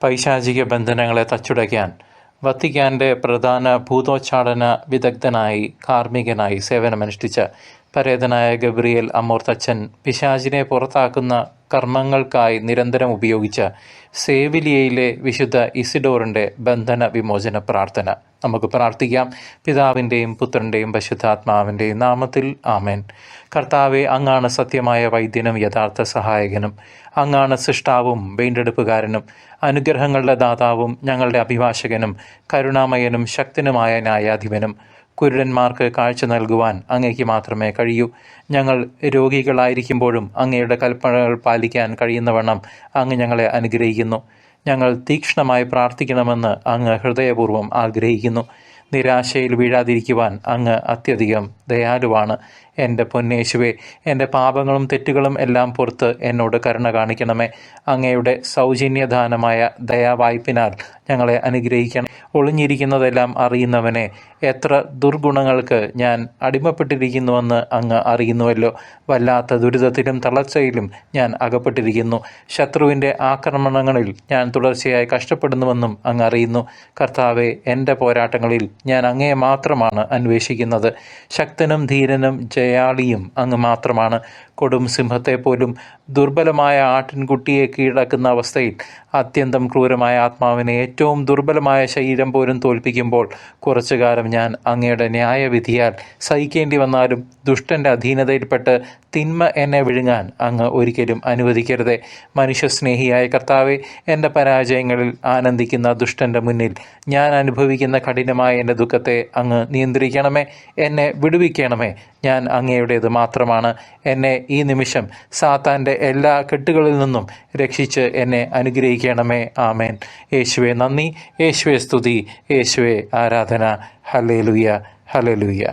പൈശാചിക ബന്ധനങ്ങളെ തച്ചുടയ്ക്കാൻ വത്തിക്കാന്റെ പ്രധാന ഭൂതോച്ചാടന വിദഗ്ധനായി കാർമ്മികനായി സേവനമനുഷ്ഠിച്ച പരേതനായ ഗബ്രിയേൽ അമോർത്തച്ഛൻ പിശാചിനെ പുറത്താക്കുന്ന കർമ്മങ്ങൾക്കായി നിരന്തരം ഉപയോഗിച്ച സേവിലിയയിലെ വിശുദ്ധ ഇസിഡോറിന്റെ ബന്ധന വിമോചന പ്രാർത്ഥന. നമുക്ക് പ്രാർത്ഥിക്കാം. പിതാവിന്റെയും പുത്രന്റെയും പരിശുദ്ധാത്മാവിന്റെയും നാമത്തിൽ ആമേൻ. കർത്താവെ അങ്ങാണ് സത്യമായ വൈദ്യനും യഥാർത്ഥ സഹായകനും. അങ്ങാണ് സൃഷ്ടാവും വീണ്ടെടുപ്പുകാരനും. അനുഗ്രഹങ്ങളുടെ ദാതാവും ഞങ്ങളുടെ അഭിഭാഷകനും കരുണാമയനും ശക്തനുമായ ന്യായാധിപനും. കുരുടന്മാർക്ക് കാഴ്ച നൽകുവാൻ അങ്ങയ്ക്ക് മാത്രമേ കഴിയൂ. ഞങ്ങൾ രോഗികളായിരിക്കുമ്പോഴും അങ്ങയുടെ കൽപ്പനകൾ പാലിക്കാൻ കഴിയുന്നവണ്ണം അങ്ങ് ഞങ്ങളെ അനുഗ്രഹിക്കുന്നു. ഞങ്ങൾ തീക്ഷ്ണമായി പ്രാർത്ഥിക്കണമെന്ന് അങ്ങ് ഹൃദയപൂർവം ആഗ്രഹിക്കുന്നു. നിരാശയിൽ വീഴാതിരിക്കുവാൻ അങ്ങ് അത്യധികം ദയാലുവാണ്. എന്റെ പൊന്നേശുവെ എന്റെ പാപങ്ങളും തെറ്റുകളും എല്ലാം പുറത്ത് എന്നോട് കരുണ കാണിക്കണമേ. അങ്ങയുടെ സൗജന്യദാനമായ ദയാവായ്പിനാൽ ഞങ്ങളെ അനുഗ്രഹിക്കണം. ഒളിഞ്ഞിരിക്കുന്നതെല്ലാം അറിയുന്നവനെ എത്ര ദുർഗുണങ്ങൾക്ക് ഞാൻ അടിമപ്പെട്ടിരിക്കുന്നുവെന്ന് അങ്ങ് അറിയുന്നുവല്ലോ. വല്ലാത്ത ദുരിതത്തിലും തളർച്ചയിലും ഞാൻ അകപ്പെട്ടിരിക്കുന്നു. ശത്രുവിന്റെ ആക്രമണങ്ങളിൽ ഞാൻ തുടർച്ചയായി കഷ്ടപ്പെടുന്നുവെന്നും അങ്ങ് അറിയുന്നു. കർത്താവെ എന്റെ പോരാട്ടങ്ങളിൽ ഞാൻ അങ്ങയെ മാത്രമാണ് അന്വേഷിക്കുന്നത്. ശക്തനും ധീരനും ജയാളിയും അങ്ങ് മാത്രമാണ്. കൊടും സിംഹത്തെ പോലും ദുർബലമായ ആട്ടിൻകുട്ടിയെ കീഴടക്കുന്ന അവസ്ഥയിൽ അത്യന്തം ക്രൂരമായ ആത്മാവിനെ ഏറ്റവും ദുർബലമായ ശരീരം പോലും തോൽപ്പിക്കുമ്പോൾ കുറച്ചു കാലം ഞാൻ അങ്ങയുടെ ന്യായവിധിയാൽ സഹിക്കേണ്ടി വന്നാലും ദുഷ്ടന്റെ അധീനതയിൽപ്പെട്ട് തിന്മ എന്നെ വിഴുങ്ങാൻ അങ്ങ് ഒരിക്കലും അനുവദിക്കരുതേ. മനുഷ്യസ്നേഹിയായ കർത്താവെ എന്റെ പരാജയങ്ങളിൽ ആനന്ദിക്കുന്ന ദുഷ്ടന്റെ മുന്നിൽ ഞാൻ അനുഭവിക്കുന്ന കഠിനമായ എന്റെ ദുഃഖത്തെ അങ്ങ് നിയന്ത്രിക്കണമേ. എന്നെ വിടുവിക്കണമേ ഞാൻ അങ്ങയുടേത് മാത്രമാണ്. എന്നെ ഈ നിമിഷം സാത്താന്റെ എല്ലാ കെട്ടുകളിൽ നിന്നും രക്ഷിച്ച് എന്നെ അനുഗ്രഹിക്കണമേ. ആമേൻ. യേശുവെ നന്ദി. യേശുവെ സ്തുതി. യേശുവെ ആരാധന. Hallelujah hallelujah